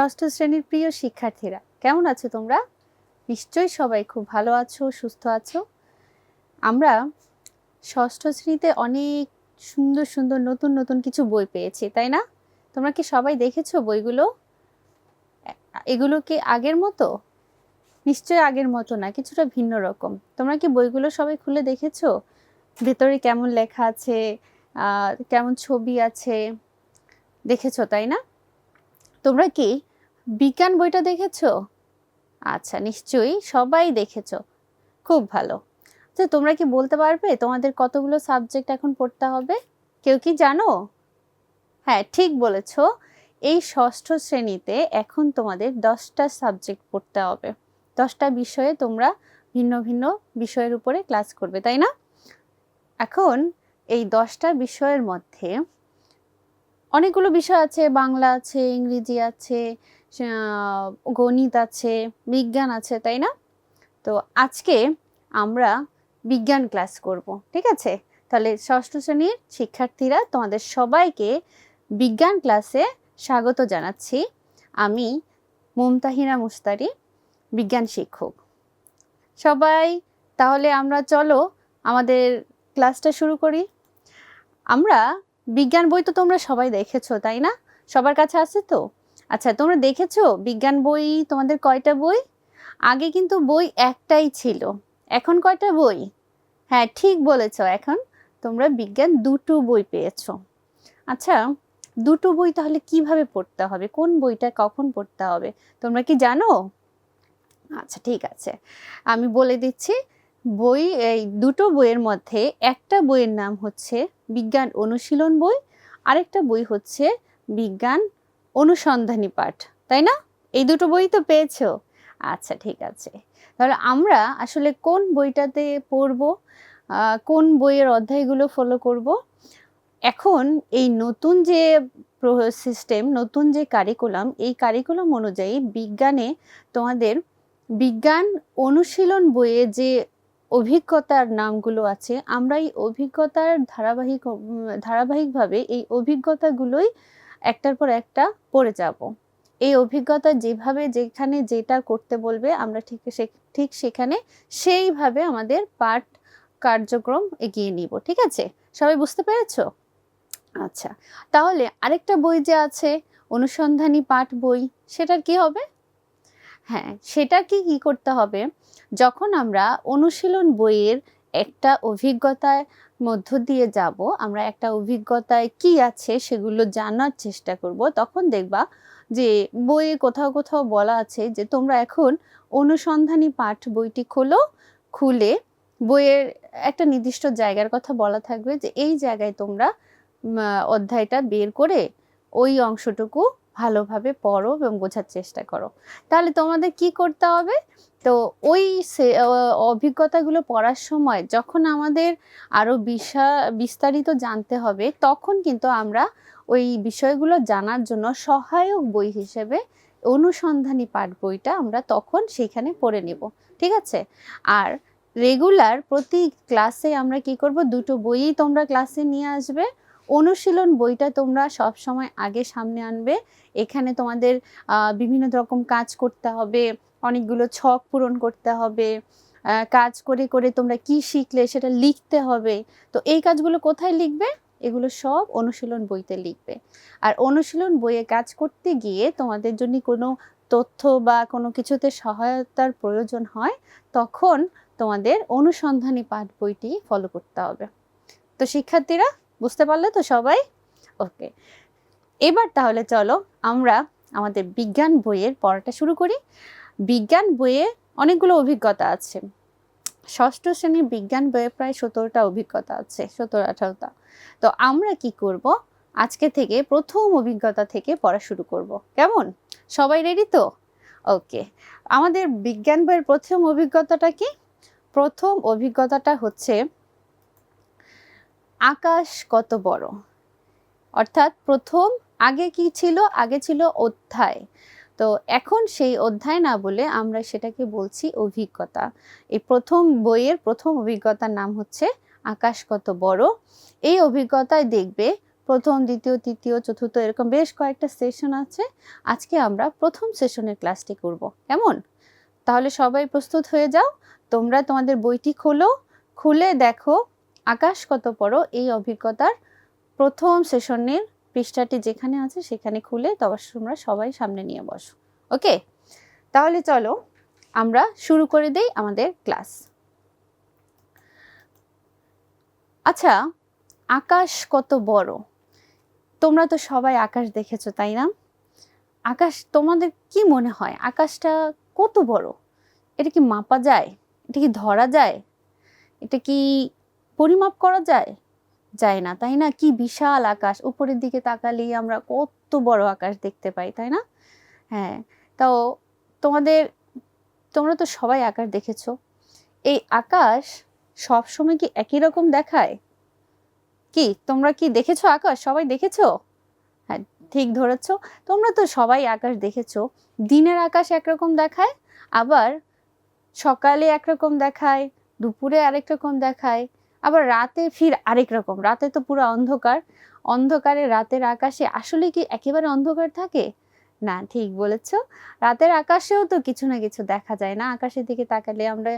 ষষ্ঠ শ্রেণির প্রিয় শিক্ষার্থীরা, কেমন আছো তোমরা? নিশ্চয়ই সবাই খুব ভালো আছো, সুস্থ আছো। আমরা ষষ্ঠ শ্রেণীতে অনেক সুন্দর সুন্দর, নতুন নতুন কিছু বই পেয়েছি, তাই না? তোমরা কি সবাই দেখেছ বইগুলো? এগুলো কি আগের মতো? নিশ্চয়ই আগের মতো না, কিছুটা ভিন্ন রকম। তোমরা কি বইগুলো সবাই খুলে দেখেছ? ভেতরে কেমন লেখা আছে? কেমন ছবি আছে? দেখেছ, তাই না? তোমরা কি বিজ্ঞান বইটা দেখেছ? আচ্ছা নিশ্চয়ই সবাই দেখেছ। খুব ভালো। তো তোমরা কি বলতে পারবে তোমাদের কতগুলো সাবজেক্ট এখন পড়তে হবে? কেউ কি জানো? হ্যাঁ ঠিক বলেছ। এই ষষ্ঠ শ্রেণীতে এখন তোমাদের দশটা সাবজেক্ট পড়তে হবে। দশটা বিষয়ে তোমরা ভিন্ন ভিন্ন বিষয়ের উপরে ক্লাস করবে, তাই না? এখন এই দশটা বিষয়ের মধ্যে অনেকগুলো বিষয় আছে, বাংলা আছে, ইংরেজি আছে গণিত আছে, বিজ্ঞান আছে, তাই না? তো আজকে আমরা বিজ্ঞান ক্লাস করব, ঠিক আছে? তাহলে ষষ্ঠ শ্রেণির শিক্ষার্থীরা তোমাদের সবাইকে বিজ্ঞান ক্লাসে স্বাগত জানাচ্ছি। আমি মুমতাহিনা মুস্তারি, বিজ্ঞান শিক্ষক। সবাই, তাহলে আমরা চলো আমাদের ক্লাসটা শুরু করি। আমরা, বিজ্ঞান বই তো তোমরা সবাই দেখেছ, তাই না? সবার কাছে আছে তো? আচ্ছা তোমরা দেখেছ? বিজ্ঞান বই তোমাদের কয়টা বই? আগে কিন্তু বই একটাই ছিল। এখন কয়টা বই? হ্যাঁ ঠিক বলেছ এখন। তোমরা বিজ্ঞান দুটো বই পেয়েছ। আচ্ছা দুটো বই তাহলে কীভাবে পড়তে হবে? কোন বইটা কখন পড়তে হবে? তোমরা কি জানো? আচ্ছা ঠিক আছে। আমি বলে দিচ্ছি, বই, এই দুটো বইয়ের মধ্যে একটা বইয়ের নাম হচ্ছে বিজ্ঞান অনুশীলন বই, আরেকটা বই হচ্ছে বিজ্ঞান অনুসন্ধানী পাঠ, তাই না? এই দুটো বই তো পেয়েছ। আচ্ছা ঠিক আছে। তাহলে আমরা আসলে কোন বইটাতে পড়ব কোন বইয়ের অধ্যায়গুলো ফলো করব? এখন এই নতুন যে সিস্টেম নতুন যে কারিকুলাম এই কারিকুলাম অনুযায়ী বিজ্ঞানে তোমাদের বিজ্ঞান অনুশীলন বইয়ে যে অভিজ্ঞতার নামগুলো আছে, আমরা এই অভিজ্ঞতার ধারাবাহিক, ধারাবাহিকভাবে এই অভিজ্ঞতাগুলোই একটার পর একটা পড়ে যাব। এই অভিজ্ঞতা যেভাবে যেখানে যেটা করতে বলবে, আমরা ঠিক সে- ঠিক সেখানে সেইভাবে আমাদের পাঠ কার্যক্রম এগিয়ে নিব, ঠিক আছে? সবাই বুঝতে পেরেছ? আচ্ছা তাহলে আরেকটা বই যে আছে, অনুসন্ধানী পাঠ বই, সেটার কি হবে? হ্যাঁ সেটা কি কি করতে হবে? যখন আমরা অনুশীলন বইয়ের একটা অভিজ্ঞতার মধ্য দিয়ে যাব। আমরা একটা অভিজ্ঞতায় কি আছে সেগুলো জানার চেষ্টা করব। তখন দেখবা যে বইয়ে কোথাও কোথাও বলা আছে যে তোমরা এখন অনুসন্ধানী পাঠ বইটি খোলো, খুলে বইয়ের একটা নির্দিষ্ট জায়গার কথা বলা থাকবে যে এই জায়গায় তোমরা অধ্যায়টা বের করে ওই অংশটুকু ভালোভাবে পড়ো এবং বোঝার চেষ্টা করো। তাহলে তোমাদের কি করতে হবে? তো ওই অভিজ্ঞতাগুলো পড়ার সময় যখন আমাদের আরও বিশা বিস্তারিত জানতে হবে, তখন কিন্তু আমরা ওই বিষয়গুলো জানার জন্য সহায়ক বই হিসেবে অনুসন্ধানী পাঠ বইটা আমরা তখন সেখানে পড়ে নেব, ঠিক আছে? আর রেগুলার প্রতি ক্লাসে আমরা কি করব? দুটো বইই তোমরা ক্লাসে নিয়ে আসবে, অনুশীলন বইটা তোমরা সব সময় আগে সামনে আনবে, এখানে তোমাদের বিভিন্ন রকম কাজ করতে হবে অনেকগুলো ছক পূরণ করতে হবে কাজ করে করে তোমরা কি শিখলে সেটা লিখতে হবে। তো এই কাজগুলো কোথায় লিখবে? এগুলো সব অনুশীলন বইতে লিখবে। আর অনুশীলন বইয়ে কাজ করতে গিয়ে তোমাদের জন্য কোনো তথ্য বা কোনো কিছুতে সহায়তার প্রয়োজন হয়, তখন তোমাদের অনুসন্ধানী পাঠ বইটি ফলো করতে হবে। তো শিক্ষার্থীরা, বুঝতে পারলে তো সবাই? ওকে। এবার তাহলে চলো আমরা আমাদের বিজ্ঞান বইয়ের পড়াটা শুরু করি। বিজ্ঞান বইয়ে অনেকগুলো অভিজ্ঞতা আছে। ষষ্ঠ শ্রেণির বিজ্ঞান বইয়ে প্রায় সতেরোটা অভিজ্ঞতা আছে সতেরো আঠারোটা। তো আমরা কি করব? আজকে থেকে প্রথম অভিজ্ঞতা থেকে পড়া শুরু করব। কেমন? সবাই রেডি তো? ওকে আমাদের বিজ্ঞান বইয়ের প্রথম অভিজ্ঞতাটা কি? প্রথম অভিজ্ঞতাটা হচ্ছে, আকাশ কত বড়? অর্থাৎ প্রথম আগে কি ছিল? আগে ছিল অধ্যায়। তো এখন সেই অধ্যায় না বলে আমরা সেটাকে বলছি অভিজ্ঞতা। এই প্রথম বইয়ের প্রথম অভিজ্ঞতার নাম হচ্ছে আকাশ কত বড়। এই অভিজ্ঞতায় দেখবে প্রথম, দ্বিতীয়, তৃতীয়, চতুর্থ এরকম বেশ কয়েকটা সেশন আছে। আজকে আমরা প্রথম সেশনের ক্লাসটি করব। কেমন? তাহলে সবাই প্রস্তুত হয়ে যাও। তোমরা তোমাদের বইটি খোলো, খুলে দেখো আকাশ কত বড় এই অভিজ্ঞতার প্রথম সেশনের পৃষ্ঠাটি যেখানে আছে সেখানে খুলে তবে তোমরা সবাই সামনে নিয়ে বসো। ওকে? তাহলে চলো আমরা শুরু করে দেই আমাদের ক্লাস। আচ্ছা আকাশ কত বড়? তোমরা তো সবাই আকাশ দেখেছ, তাই না? আকাশ, তোমাদের কি মনে হয়? আকাশটা কত বড়? এটা কি মাপা যায়? এটা কি ধরা যায়? এটা কি পরিমাপ করা যায়? যায় না, তাই না? কি বিশাল আকাশ। উপরের দিকে তাকালেই আমরা কত বড় আকাশ দেখতে পাই, তাই না? হ্যাঁ তাও তোমাদের, তোমরা তো সবাই আকাশ দেখেছ। এই আকাশ সব সময় কি একই রকম দেখায়? কি, তোমরা কি দেখেছ আকাশ? সবাই দেখেছ? হ্যাঁ ঠিক ধরেছ। তোমরা তো সবাই আকাশ দেখেছ। দিনের আকাশ একরকম দেখায়, আবার সকালে একরকম দেখায়, দুপুরে আরেক রকম দেখায়। আবার রাতে ফির আরেক রকম। রাতে তো পুরো অন্ধকার। অন্ধকারে রাতের আকাশে আসলে কি একেবারে অন্ধকার থাকে? না, ঠিক বলেছ। রাতের আকাশেও তো কিছু না কিছু দেখা যায় না। আকাশের দিকে তাকালে আমরা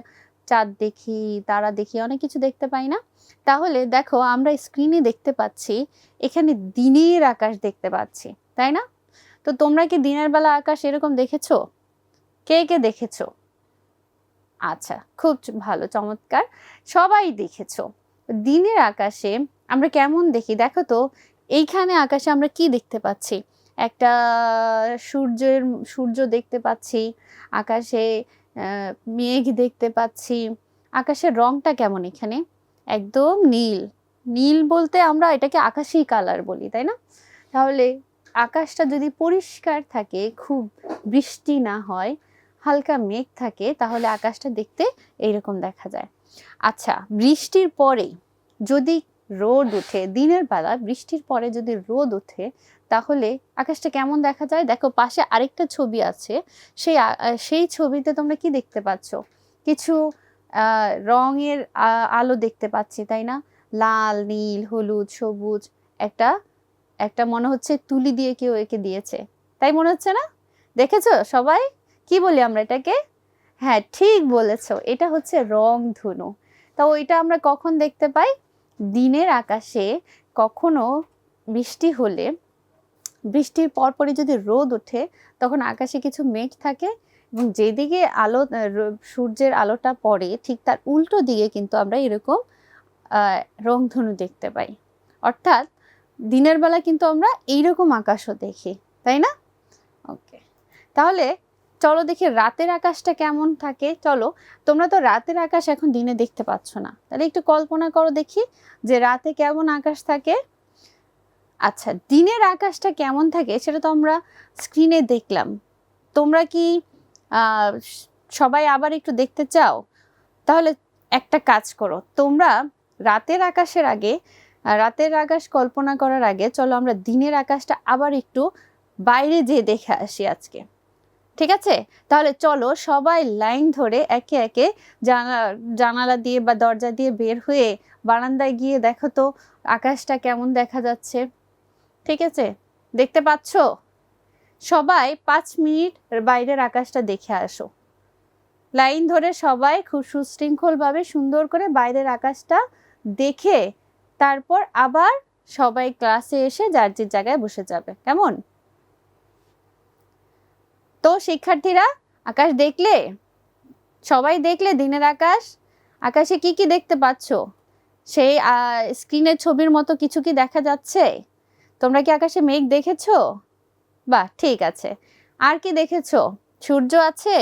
চাঁদ দেখি, তারা দেখি, অনেক কিছু দেখতে পাই না। তাহলে দেখো, আমরা স্ক্রিনে দেখতে পাচ্ছি, এখানে দিনের আকাশ দেখতে পাচ্ছি, তাই না? তো তোমরা কি দিনের বেলা আকাশ এরকম দেখেছ? কে কে দেখেছ? আচ্ছা খুব ভালো, চমৎকার। সবাই দেখেছ, দিনের আকাশে আমরা কেমন দেখি? দেখো তো, এইখানে আকাশে আমরা কি দেখতে পাচ্ছি? একটা সূর্যের, সূর্য দেখতে পাচ্ছি, আকাশে মেঘ দেখতে পাচ্ছি। আকাশের রংটা কেমন এখানে? একদম নীল। নীল বলতে আমরা এটাকে আকাশি কালার বলি, তাই না? তাহলে আকাশটা যদি পরিষ্কার থাকে, খুব বৃষ্টি না হয় হালকা মেঘ থাকে, তাহলে আকাশটা দেখতে এইরকম দেখা যায়। আচ্ছা বৃষ্টির পরে যদি রোদ উঠে, দিনের বেলা বৃষ্টির পরে যদি রোদ ওঠে তাহলে আকাশটা কেমন দেখা যায়? দেখো, পাশে আরেকটা ছবি আছে, সেই সেই ছবিতে তোমরা কি দেখতে পাচ্ছ? কিছু রঙের আলো দেখতে পাচ্ছি, তাই না? লাল, নীল, হলুদ, সবুজ, একটা একটা মনে হচ্ছে তুলি দিয়ে কেউ একে দিয়েছে। তাই মনে হচ্ছে না? দেখেছ সবাই? কি বলি আমরা এটাকে? হ্যাঁ ঠিক বলেছ। এটা হচ্ছে রং ধনু। তা ওইটা আমরা কখন দেখতে পাই? দিনের আকাশে কখনো বৃষ্টি হলে, বৃষ্টির পরপরই যদি রোদ ওঠে, তখন আকাশে কিছু মেঘ থাকে এবং যেদিকে আলো সূর্যের আলোটা পড়ে, ঠিক তার উল্টো দিকে কিন্তু আমরা এরকম রংধনু দেখতে পাই। অর্থাৎ দিনের বেলা কিন্তু আমরা এইরকম আকাশও দেখি, তাই না? ওকে তাহলে চলো দেখি রাতের আকাশটা কেমন থাকে। চলো, তোমরা তো রাতের আকাশ এখন দিনে দেখতে পাচ্ছ না। তাহলে একটু কল্পনা করো দেখি যে রাতে কেমন আকাশ থাকে। আচ্ছা দিনের আকাশটা কেমন থাকে সেটা তো আমরা স্ক্রিনে দেখলাম। তোমরা কি সবাই আবার একটু দেখতে চাও? তাহলে একটা কাজ করো, তোমরা রাতের আকাশের আগে রাতের আকাশ কল্পনা করার আগে চলো আমরা দিনের আকাশটা আবার একটু বাইরে যেয়ে দেখে আসি আজকে। ঠিক আছে? তাহলে চলো সবাই লাইন ধরে একে একে জানা, জানালা দিয়ে বা দরজা দিয়ে বের হয়ে বারান্দায় গিয়ে দেখো তো আকাশটা কেমন দেখা যাচ্ছে। ঠিক আছে? দেখতে পাচ্ছো? সবাই পাঁচ মিনিট বাইরের আকাশটা দেখে আসো। লাইন ধরে সবাই খুব সুশৃঙ্খলভাবে সুন্দর করে বাইরের আকাশটা দেখে তারপর আবার সবাই ক্লাসে এসে যার যার জায়গায় বসে যাবে। কেমন? তো শিক্ষার্থীরা, আকাশ দেখলে? সবাই দেখলে দিনের আকাশ? আকাশে কি কি দেখতে পাচ্ছো? সেই স্ক্রিনের ছবির মতো কিছু কি দেখা যাচ্ছে? তোমরা কি আকাশে মেঘ দেখেছ? বাহ, ঠিক আছে। আর কি দেখেছ? সূর্য আছে?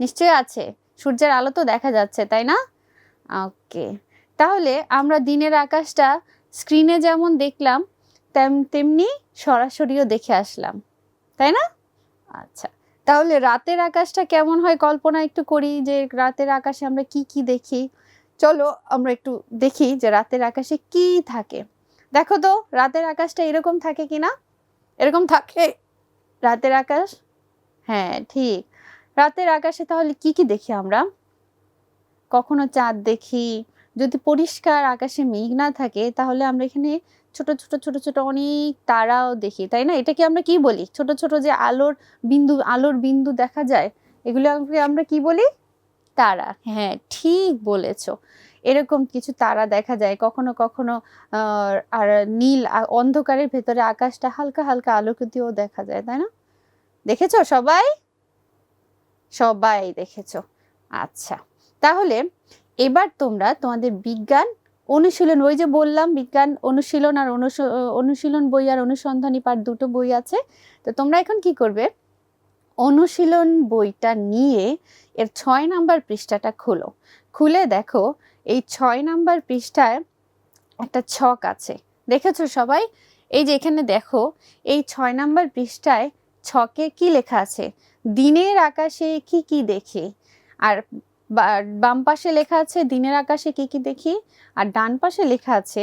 নিশ্চয়ই আছে। সূর্যের আলো তো দেখা যাচ্ছে, তাই না? ওকে। তাহলে আমরা দিনের আকাশটা স্ক্রিনে যেমন দেখলাম, তেম, তেমনি সরাসরিও দেখে আসলাম, তাই না? আচ্ছা। তাহলে রাতের আকাশটা কেমন হয়? কল্পনা একটু করি যে রাতের আকাশে আমরা কি কি দেখি। চলো আমরা একটু দেখি যে রাতের আকাশে কি থাকে। দেখো তো, রাতের আকাশটা এরকম থাকে কিনা এরকম থাকে। রাতের আকাশ? হ্যাঁ ঠিক। রাতের আকাশে তাহলে কি কি দেখি আমরা? কখনো চাঁদ দেখি। যদি পরিষ্কার আকাশে মেঘ না থাকে, তাহলে আমরা এখানে ছোট ছোট ছোট ছোট অনেক তারাও দেখি, তাই না? এটাকে আমরা কি বলি? ছোট ছোট যে আলোর বিন্দু আলোর বিন্দু দেখা যায় এগুলো আমরা কি বলি? তারা। হ্যাঁ ঠিক বলেছ। এরকম কিছু তারা দেখা যায়। কখনো কখনো আর নীল অন্ধকারের ভেতরে আকাশটা হালকা হালকা আলোকিতও দেখা যায়, তাই না? দেখেছ সবাই? সবাই দেখেছ। আচ্ছা তাহলে এবার তোমরা তোমাদের বিজ্ঞান অনুশীলন, ওই যে বললাম বিজ্ঞান অনুশীলন আর অনুশীলন বই আর অনুসন্ধানী পাঠ দুটো বই আছে। তো তোমরা এখন কি করবে? অনুশীলন বইটা নিয়ে এর ছয় নাম্বার পৃষ্ঠাটা খোলো। খুলে দেখো, এই ছয় নাম্বার পৃষ্ঠায় একটা ছক আছে। দেখেছ সবাই? এই যে এখানে দেখো, এই ছয় নাম্বার পৃষ্ঠায় ছকে কি লেখা আছে? দিনের আকাশে কি কি দেখে? আর বাম পাশে লেখা আছে, দিনের আকাশে কি কি দেখি? আর ডান পাশে লেখা আছে,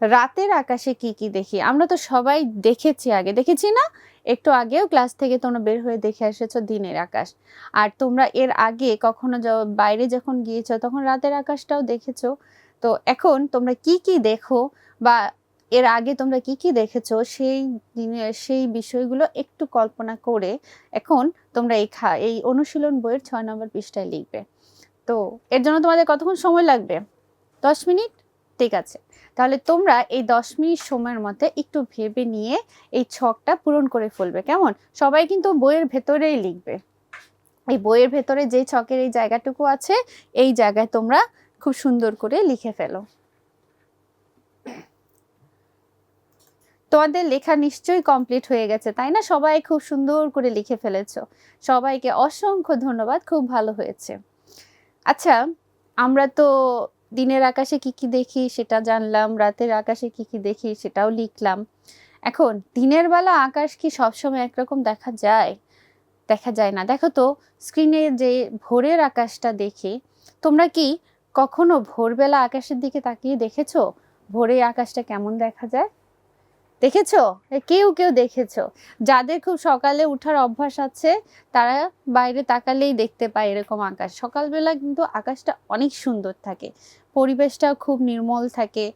রাতের আকাশে কি কি দেখি? আমরা তো সবাই দেখেছি আগে। দেখেছি না? একটু আগেও ক্লাস থেকে তোমরা বের হয়ে দেখে এসেছ দিনের আকাশ। আর তোমরা এর আগে কখনো বাইরে যখন গিয়েছো, তখন রাতের আকাশটাও দেখেছ। তো এখন তোমরা কি কি দেখো বা, এর আগে তোমরা কি কি দেখেছ, সেই দিনে, সেই বিষয়গুলো একটু কল্পনা করে এখন তোমরা এই খা, এই অনুশীলন বইয়ের ছয় নম্বর পৃষ্ঠায় লিখবে। তো এর জন্য তোমাদের কতক্ষণ সময় লাগবে? দশ মিনিট? ঠিক আছে। তাহলে তোমরা এই দশ মিনিট সময়ের মধ্যে একটু ভেবে নিয়ে এই ছকটা পূরণ করে ফেলবে, কেমন? সবাই কিন্তু বইয়ের ভেতরেই লিখবে। এই বইয়ের ভেতরে যে ছকের এই জায়গাটুকু আছে, এই জায়গায় তোমরা খুব সুন্দর করে লিখে ফেলো। তোমাদের লেখা নিশ্চয়ই কমপ্লিট হয়ে গেছে, তাই না? সবাই খুব সুন্দর করে লিখে ফেলেছ। সবাইকে অসংখ্য ধন্যবাদ, খুব ভালো হয়েছে। আচ্ছা আমরা তো দিনের আকাশে কি কি দেখি সেটা জানলাম, রাতের আকাশে কি কি দেখি সেটাও লিখলাম। এখন, দিনের বেলা আকাশ কি সবসময় একরকম দেখা যায়? দেখা যায় না। দেখো তো স্ক্রিনে যে ভোরের আকাশটা দেখে, তোমরা কি কখনো ভোরবেলা আকাশের দিকে তাকিয়ে দেখেছ? ভোরে আকাশটা কেমন দেখা যায়? দেখেছ? কেউ কেউ দেখেছ। যাদের খুব সকালে উঠার অভ্যাস আছে, তারা বাইরে তাকালেই দেখতে পায় এরকম আকাশ। সকালবেলা কিন্তু আকাশটা অনেক সুন্দর থাকে। পরিবেশটাও খুব নির্মল থাকে,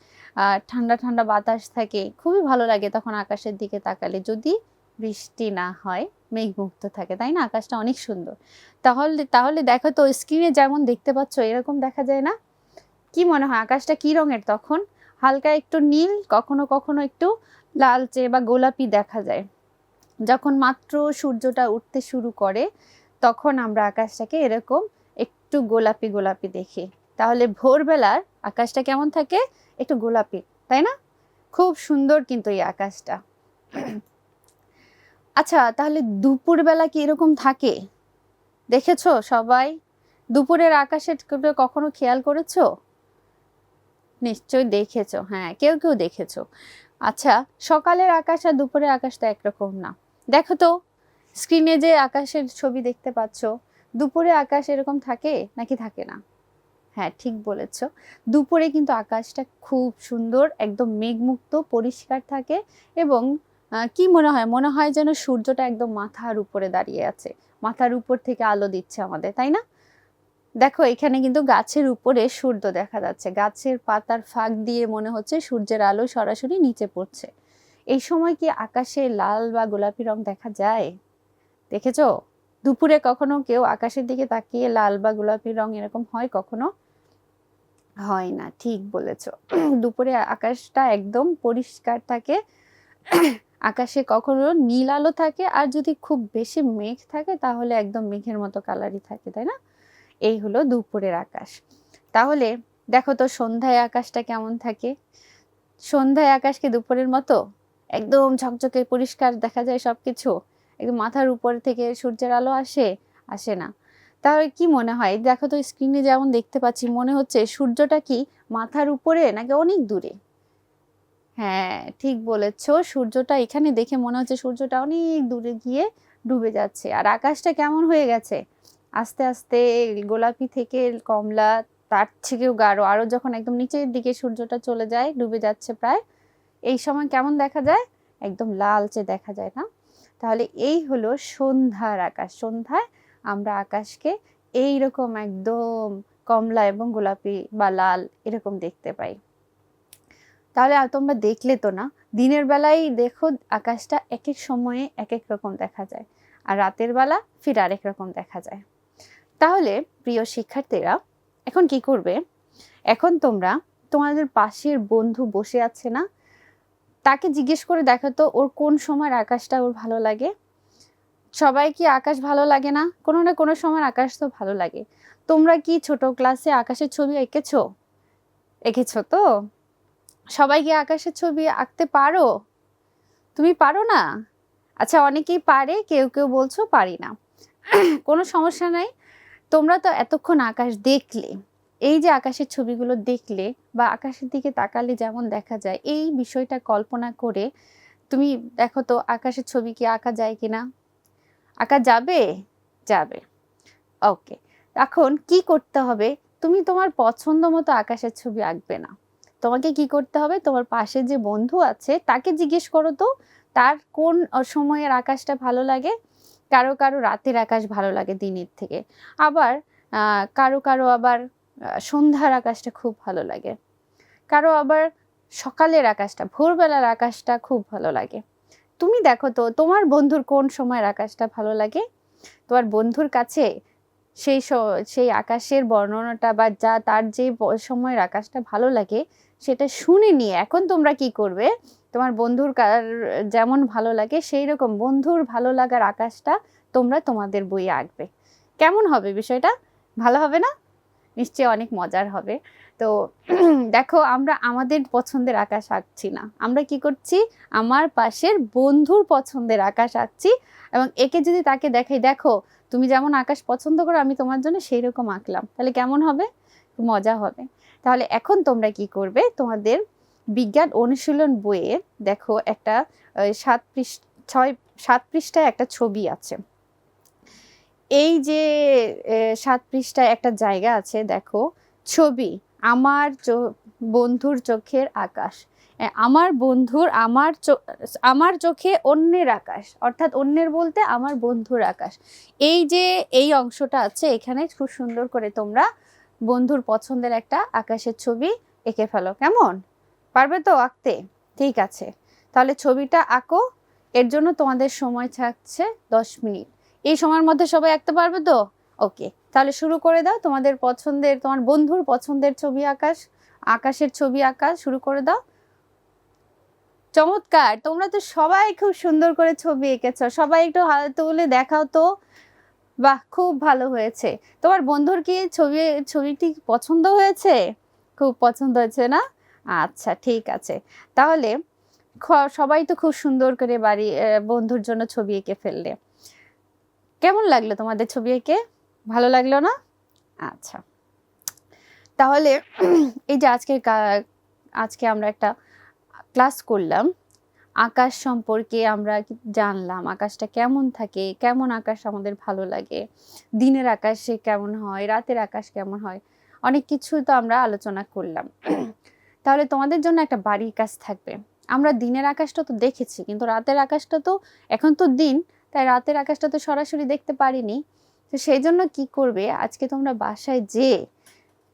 আর ঠান্ডা ঠান্ডা বাতাস থাকে। খুবই ভালো লাগে তখন আকাশের দিকে তাকালে। যদি বৃষ্টি না হয়, মেঘমুক্ত থাকে, তাই না? আকাশটা অনেক সুন্দর। তাহলে তাহলে দেখো তো, স্ক্রিনে যেমন দেখতে পাচ্ছ, এরকম দেখা যায় না? কি মনে হয়, আকাশটা কি রঙের তখন? হালকা একটু নীল, কখনো কখনো একটু লালচে বা গোলাপি দেখা যায়। যখন মাত্র সূর্যটা উঠতে শুরু করে, তখন আমরা আকাশটাকে এরকম একটু গোলাপি গোলাপি দেখি। তাহলে ভোরবেলার আকাশটা কেমন থাকে? একটু গোলাপি, তাই না? খুব সুন্দর কিন্তু এই আকাশটা। আচ্ছা তাহলে দুপুরবেলা কি এরকম থাকে? দেখেছ সবাই? দুপুরের আকাশের কখনো খেয়াল করেছ? নিশ্চয়ই দেখেছ হ্যাঁ কেউ কেউ দেখেছ। আচ্ছা সকালের আকাশ আর দুপুরের আকাশটা একরকম না। দেখো তো স্ক্রিনে যে আকাশের ছবি দেখতে পাচ্ছ, দুপুরে আকাশ এরকম থাকে নাকি থাকে না? হ্যাঁ ঠিক বলেছ। দুপুরে কিন্তু আকাশটা খুব সুন্দর, একদম মেঘমুক্ত, পরিষ্কার থাকে এবং কি মনে হয়? মনে হয় যেন সূর্যটা একদম মাথার উপরে দাঁড়িয়ে আছে। মাথার উপর থেকে আলো দিচ্ছে আমাদের, তাই না? দেখো, এখানে কিন্তু গাছের উপরে সূর্য দেখা যাচ্ছে। গাছের পাতার ফাঁক দিয়ে মনে হচ্ছে সূর্যের আলো সরাসরি নিচে পড়ছে। এই সময় কি আকাশে লাল বা গোলাপি রং দেখা যায়? দেখেছ? দুপুরে কখনো কেউ আকাশের দিকে তাকিয়ে লাল বা গোলাপি রং এরকম হয়? কখনো? হয় না, ঠিক বলেছ। দুপুরে আকাশটা একদম পরিষ্কার থাকে। আকাশে কখনো নীল আলো থাকে। আর যদি খুব বেশি মেঘ থাকে, তাহলে একদম মেঘের মতো কালারই থাকে, তাই না? এই হলো দুপুরের আকাশ। তাহলে দেখো তো সন্ধ্যায় আকাশটা কেমন থাকে? সন্ধ্যায় আকাশ কি দুপুরের মতো? একদম ঝকঝকে পরিষ্কার দেখা যায় সব কিছু একদম মাথার উপর থেকে সূর্যের আলো আসে আসে না। তাহলে কি মনে হয়? দেখো তো স্ক্রিনে যেমন দেখতে পাচ্ছি, মনে হচ্ছে সূর্যটা কি মাথার উপরে নাকি অনেক দূরে? হ্যাঁ ঠিক বলেছ। সূর্যটা এখানে দেখে মনে হচ্ছে সূর্যটা অনেক দূরে গিয়ে ডুবে যাচ্ছে। আর আকাশটা কেমন হয়ে গেছে? আস্তে আস্তে গোলাপি থেকে কমলা, তার থেকেও গাঢ়। আরও যখন একদম নিচের দিকে সূর্যটা চলে যায়, ডুবে যাচ্ছে প্রায়, এই সময় কেমন দেখা যায়? একদম লালচে দেখা যায় না? তাহলে এই হলো সন্ধ্যার আকাশ। সন্ধ্যায় আমরা আকাশকে এই রকম একদম কমলা এবং গোলাপি বা লাল এরকম দেখতে পাই। তাহলে তোমরা দেখলে তো না, দিনের বেলায় দেখো আকাশটা এক এক সময়ে এক এক রকম দেখা যায়, আর রাতের বেলা ফির আরেক রকম দেখা যায়। তাহলে প্রিয় শিক্ষার্থীরা, এখন কি করবে? এখন তোমরা তোমাদের পাশের বন্ধু বসে আছে না? তাকে জিজ্ঞেস করে দেখো তো, ওর কোন সময়ের আকাশটা ওর ভালো লাগে? সবাই কি আকাশ ভালো লাগে না? কোনো না কোনো সময় আকাশ তো ভালো লাগে। তোমরা কি ছোট ক্লাসে আকাশের ছবি এঁকেছো? এঁকেছো তো? সবাই কি আকাশের ছবি আঁকতে পারো? তুমি পারো না? আচ্ছা অনেকেই পারে, কেউ কেউ বলছো পারি না। কোনো সমস্যা নাই। তোমরা তো এতক্ষণ আকাশ দেখলে, এই যে আকাশের ছবিগুলো দেখলে বা আকাশের দিকে তাকালে যেমন দেখা যায়, এই বিষয়টা কল্পনা করে তুমি দেখো তো আকাশের ছবি কি আঁকা যায় কিনা? আঁকা যাবে? যাবে। ওকে, এখন কি করতে হবে? তুমি তোমার পছন্দ মতো আকাশের ছবি আঁকবে না। তোমাকে কি করতে হবে? তোমার পাশে যে বন্ধু আছে, তাকে জিজ্ঞেস করো তো, তার কোন সময়ের আকাশটা ভালো লাগে? কারও কারও রাতের আকাশ ভালো লাগে দিনের থেকে। আবার কারও কারও আবার সন্ধ্যার আকাশটা খুব ভালো লাগে। কারও আবার সকালের আকাশটা, ভোরবেলার আকাশটা খুব ভালো লাগে। তুমি দেখো তো, তোমার বন্ধুর কোন সময়ের আকাশটা ভালো লাগে? তোমার বন্ধুর কাছে সেই সেই আকাশের বর্ণনাটা বা যা তার যে সময়ের আকাশটা ভালো লাগে সেটা শুনে নিয়ে এখন তোমরা কি করবে? তোমার বন্ধুর কার যেমন ভালো লাগে সেই রকম বন্ধুর ভালো লাগার আকাশটা তোমরা তোমাদের বইয়ে আঁকবে। কেমন হবে বিষয়টা? ভালো হবে না? নিশ্চয়ই অনেক মজার হবে। তো দেখো, আমরা আমাদের পছন্দের আকাশ আঁকছি না। আমরা কি করছি? আমার পাশের বন্ধুর পছন্দের আকাশ আঁকছি এবং একে যদি তাকে দেখাই, দেখো, তুমি যেমন আকাশ পছন্দ করো, আমি তোমার জন্য সেই রকম আঁকলাম। তাহলে কেমন হবে? মজা হবে। তাহলে এখন তোমরা কি করবে? তোমাদের বিজ্ঞান অনুশীলন বইয়ে দেখো একটা সাত পৃষ্ঠ ছয়, সাত পৃষ্ঠায় একটা ছবি আছে। এই যে সাত পৃষ্ঠায় একটা জায়গা আছে, দেখো, ছবি, আমার বন্ধুর চোখের আকাশ। আমার বন্ধুর, আমার আমার চোখে অন্যের আকাশ, অর্থাৎ অন্যের বলতে আমার বন্ধুর আকাশ। এই যে, এই অংশটা আছে, এখানে খুব সুন্দর করে তোমরা বন্ধুর পছন্দের একটা আকাশের ছবি এঁকে ফেলো, কেমন? পারবে তো আঁকতে? ঠিক আছে। তাহলে ছবিটা আঁকো। এর জন্য তোমাদের সময় থাকছে দশ মিনিট। এই সময়ের মধ্যে সবাই আঁকতে পারবে তো? ওকে তাহলে শুরু করে দাও তোমাদের পছন্দের, তোমার বন্ধুর পছন্দের ছবি আকাশ, আকাশের ছবি আঁকা শুরু করে দাও। চমৎকার! তোমরা তো সবাই খুব সুন্দর করে ছবি এঁকেছ। সবাই একটু হাতে তুলে দেখাও তো। বাহ, খুব ভালো হয়েছে। তোমার বন্ধুর কি ছবি, ছবিটি পছন্দ হয়েছে? খুব পছন্দ হয়েছে না? আচ্ছা ঠিক আছে। তাহলে সবাই তো খুব সুন্দর করে বাড়ি বন্ধুর জন্য ছবি এঁকে ফেললে। কেমন লাগল তোমাদের ছবি এঁকে? ভালো লাগল না? আচ্ছা। তাহলে এই যে আজকে আজকে আমরা একটা ক্লাস করলাম। আকাশ সম্পর্কে আমরা জানলাম, আকাশটা কেমন থাকে, কেমন আকাশ আমাদের ভালো লাগে, দিনের আকাশে কেমন হয়, রাতের আকাশ কেমন হয়, অনেক কিছু তো আমরা আলোচনা করলাম। তাহলে তোমাদের জন্য একটা বাড়ির কাজ থাকবে। আমরা দিনের আকাশটা তো দেখেছি, কিন্তু রাতের আকাশটা তো, এখন তো দিন, তাই রাতের আকাশটা তো সরাসরি দেখতে পারিনি। তো সেই জন্য কি করবে, আজকে তোমরা বাসায় যে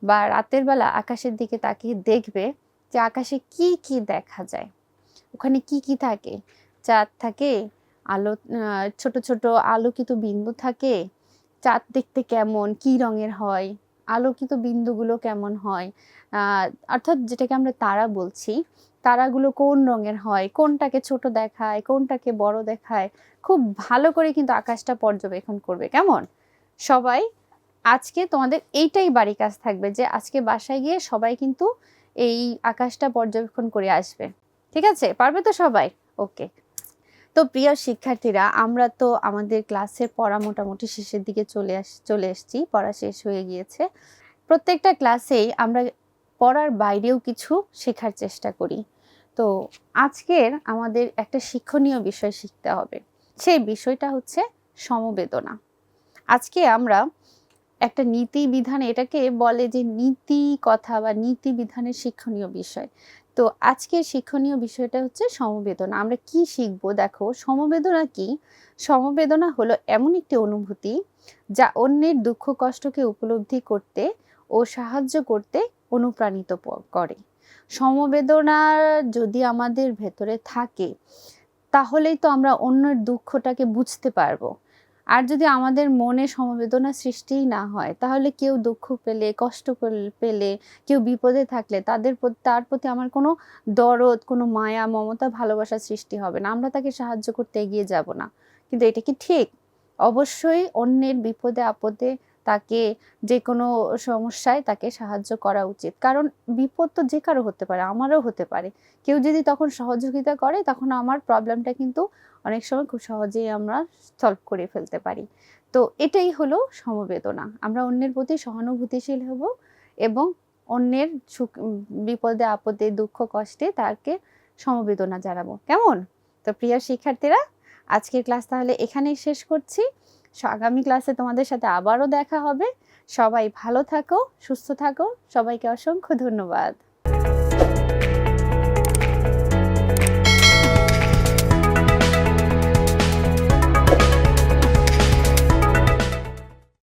বা রাতের বেলা আকাশের দিকে তাকিয়ে দেখবে যে আকাশে কি কি দেখা যায়। ওখানে কি কি থাকে? চাঁদ থাকে, আলো ছোট ছোট আলোকিত বিন্দু থাকে, চাঁদ দেখতে কেমন, কি রঙের হয়, আলোকিত বিন্দুগুলো কেমন হয় অর্থাৎ যেটাকে আমরা তারা বলছি, তারাগুলো কোন রঙের হয়, কোনটাকে ছোট দেখায়, কোনটাকে বড় দেখায়, খুব ভালো করে কিন্তু আকাশটা পর্যবেক্ষণ করবে, কেমন? সবাই, আজকে তোমাদের এইটাই বাড়ি কাজ থাকবে যে আজকে বাসায় গিয়ে সবাই কিন্তু এই আকাশটা পর্যবেক্ষণ করে আসবে। ঠিক আছে? পারবে তো সবাই? ওকে তো প্রিয় শিক্ষার্থীরা, আমরা তো আমাদের ক্লাসের পড়া মোটামুটি শেষের দিকে চলে আস, চলে এসেছি, পড়া শেষ হয়ে গিয়েছে। প্রত্যেকটা ক্লাসেই আমরা পড়ার বাইরেও কিছু শেখার চেষ্টা করি। তো আজকের আমাদের একটা শিক্ষণীয় বিষয় শিখতে হবে। সেই বিষয়টা হচ্ছে সমবেদনা। আজকে আমরা একটা নীতি বিধান, এটাকে বলে যে নীতি কথা বা নীতি বিধানের শিক্ষণীয় বিষয়। তো আজকের শিক্ষণীয় বিষয়টা হচ্ছে সমবেদনা। আমরা কি শিখব? দেখো, সমবেদনা কি? সমবেদনা হলো এমন একটি অনুভূতি যা অন্যের দুঃখ, কষ্টকে উপলব্ধি করতে ও সাহায্য করতে অনুপ্রাণিত করে। সমবেদনা যদি আমাদের ভেতরে থাকে, তাহলেই তো আমরা অন্যের দুঃখটাকে বুঝতে পারব। আর যদি আমাদের মনে সমবেদনা সৃষ্টিই না হয়, তাহলে কেউ দুঃখ পেলে, কষ্ট পেলে কেউ বিপদে থাকলে তাদের তার প্রতি আমার কোনো দরদ, কোনো মায়া, মমতা, ভালোবাসা সৃষ্টি হবে না। আমরা তাকে সাহায্য করতে এগিয়ে যাব না। কিন্তু এটা কি ঠিক? অবশ্যই অন্যের বিপদে, আপদে তাকে যে কোনো সমস্যায় তাকে সাহায্য করা উচিত। কারণ বিপদ তো যে কারও হতে পারে, আমারও হতে পারে। কেউ যদি তখন সহযোগিতা করে, তখন আমার প্রবলেমটা কিন্তু অনেক সময় খুব সহজেই আমরা সলভ করে ফেলতে পারি। তো এটাই হলো সমবেদনা। আমরা অন্যের প্রতি সহানুভূতিশীল হব এবং অন্যের সুখ বিপদে, আপদে, দুঃখ, কষ্টে তাকে সমবেদনা জানাব। কেমন? তো প্রিয় শিক্ষার্থীরা, আজকের ক্লাস তাহলে এখানেই শেষ করছি। আগামী ক্লাসে তোমাদের সাথে আবারও দেখা হবে। সবাই ভালো থাকো, সুস্থ থাকো। সবাইকে অসংখ্য ধন্যবাদ।